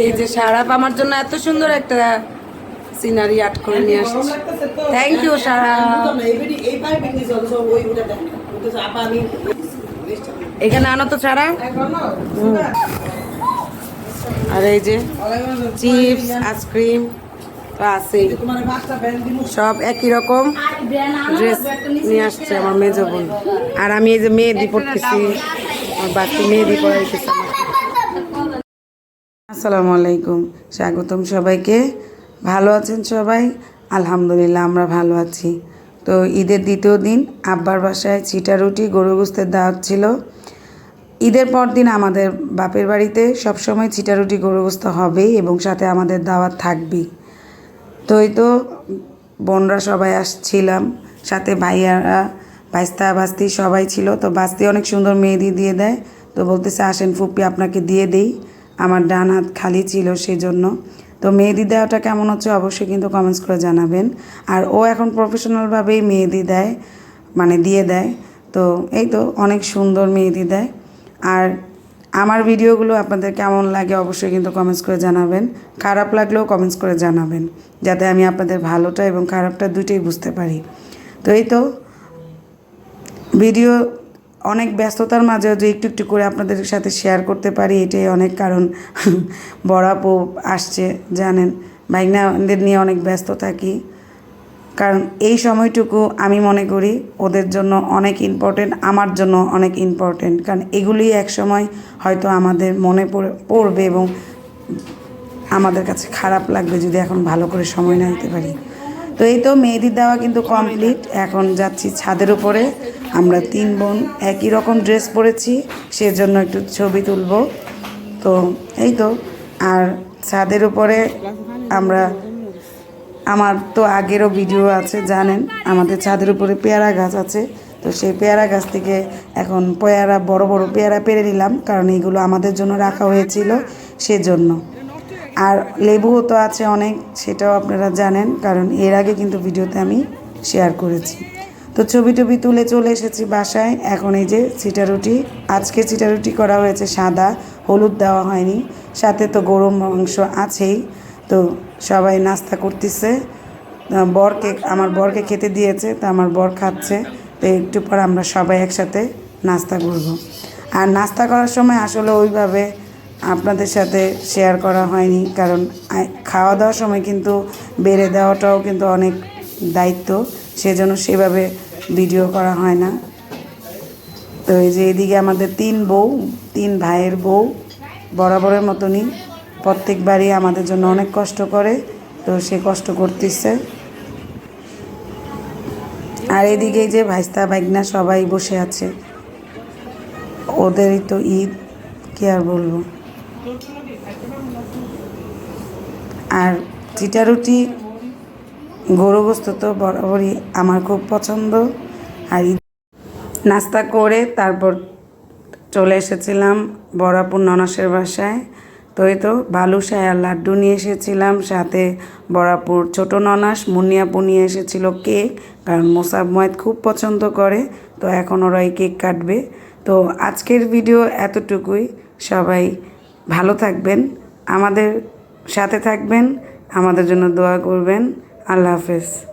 এই যে সারাপ আমার জন্য এত সুন্দর একটা সিনারি আর্ট করে নিয়ে আসছে। Thank you Sara. বুঝলাম না, এই বেরি- এই পায়ে বেরিয়ে যাও, সব ওই ওটা দেখেন না। বলতেছে, আপা আমি এখানে আনো তো সারা আর এই যে চিপস আইসক্রিম তো দিমু। সব একই রকম ড্রেস নিয়ে আসছে আমার মেজো বোন। আর আমি এই যে মেহেদি পড়তেছি আমার বাচ্চা মেহেদি পড়াইতেছে আমাকে। আসসালামু আলাইকুম। স্বাগতম সবাইকে। ভালো আছেন সবাই? আলহামদুলিল্লাহ, আমরা ভালো আছি। তো ঈদের দ্বিতীয় দিন আব্বার বাসায় চিটা রুটি গরু গোস্তের দাওয়াত ছিল। ঈদের পর দিন আমাদের বাপের বাড়িতে সবসময় চিটা রুটি গরু গোস্ত হবেই এবং সাথে আমাদের দাওয়াত থাকবেই। তো এই তো বোনরা সবাই আসছিলাম, সাথে ভাইয়ারা ভাইস্তা বাস্তি সবাই ছিল। তো বাস্তি অনেক সুন্দর মেহেদি দিয়ে দেয়। তো বলতেছে, আসেন ফুপি, আপনাকে দিয়ে দেই। আমার ডান হাত খালি ছিল সেজন্য। তো মেহেদি দেওয়াটা কেমন হচ্ছে অবশ্যই কিন্তু কমেন্টস করে জানাবেন। আর ও এখন প্রফেশনালভাবেই মেহেদি দেয় মানে দিয়ে দেয়। তো এই তো অনেক সুন্দর মেহেদি দেয়। আর আমার ভিডিওগুলো আপনাদের কেমন লাগে অবশ্যই কিন্তু কমেন্টস করে জানাবেন। খারাপ লাগলেও কমেন্টস করে জানাবেন, যাতে আমি আপনাদের ভালোটা এবং খারাপটা দুটোই বুঝতে পারি। তো এই তো, ভিডিও অনেক ব্যস্ততার মাঝেও যে একটু একটু করে আপনাদের সাথে শেয়ার করতে পারি, এটাই অনেক কারণ। বড়াপো আসছে, জানেন। ভাইনাদের নিয়ে অনেক ব্যস্ত থাকি। কারণ এই সময়টুকু আমি মনে করি ওদের জন্য অনেক ইম্পর্টেন্ট আমার জন্য অনেক ইম্পর্টেন্ট কারণ এগুলি এক সময় হয়তো আমাদের মনে পড়ে, পড়বে এবং আমাদের কাছে খারাপ লাগবে যদি এখন ভালো করে সময় না দিতে পারি। তো এই তো মেহেদির দেওয়া কিন্তু কমপ্লিট এখন যাচ্ছি ছাদের উপরে। আমরা তিন বোন একই রকম ড্রেস পরেছি, সেজন্য একটু ছবি তুলব। তো এই তো, আর ছাদের উপরে আমরা, আমার তো আগেরও ভিডিও আছে, জানেন, আমাদের ছাদের উপরে পেয়ারা গাছ আছে। তো সেই পেয়ারা গাছ থেকে এখন পেয়ারা, বড় বড় পেয়ারা পেরে নিলাম, কারণ এগুলো আমাদের জন্য রাখা হয়েছিল, সেজন্য। আর লেবুও তো আছে অনেক, সেটাও আপনারা জানেন, কারণ এর আগে কিন্তু ভিডিওতে আমি শেয়ার করেছি। তো ছবি টবি তুলে চলে এসেছি বাসায়। এখন এই যে চিটারুটি আজকে চিটারুটি করা হয়েছে সাদা, হলুদ দেওয়া হয়নি, সাথে তো গরম মাংস আছেই। তো সবাই নাস্তা করতেছে। বরকে, আমার বরকে খেতে দিয়েছে, তো আমার বর খাচ্ছে। তো একটু পর আমরা সবাই একসাথে নাস্তা করব। আর নাস্তা করার সময় আসলে ওইভাবে আপনাদের সাথে শেয়ার করা হয়নি, কারণ খাওয়া দাওয়ার সময় কিন্তু বেড়ে দেওয়াটাও কিন্তু অনেক দায়িত্ব, সেজন্য সেভাবে ভিডিও করা হয় না। তো এই যে এদিকে আমাদের তিন বউ, তিন ভাইয়ের বউ, বরাবরের মতনই প্রত্যেকবারই আমাদের জন্য অনেক কষ্ট করে, তো সে কষ্ট করতেছে। আর এদিকে যে ভাইস্তা বাইগনা সবাই বসে আছে, ওদেরই তো ঈদ, কি আর বলব? আর চিটা রুটি, গরু তো বরাবরই আমার খুব পছন্দ। আর নাস্তা করে তারপর চলে এসেছিলাম বরাপুর ননাসের বাসায়। তো এই তো বালুশাই আর লাড্ডু নিয়ে এসেছিলাম। সাথে বরাপুর ছোট ননাস মুনিয়াপু নিয়ে এসেছিল কেক, কারণ মোসাব ময়েদ খুব পছন্দ করে। তো এখন ওরা এই কেক কাটবে। তো আজকের ভিডিও এতটুকুই। সবাই ভালো থাকবেন আমাদের সাথে থাকবেন আমাদের জন্য দোয়া করবেন। আল্লাহ হাফেজ।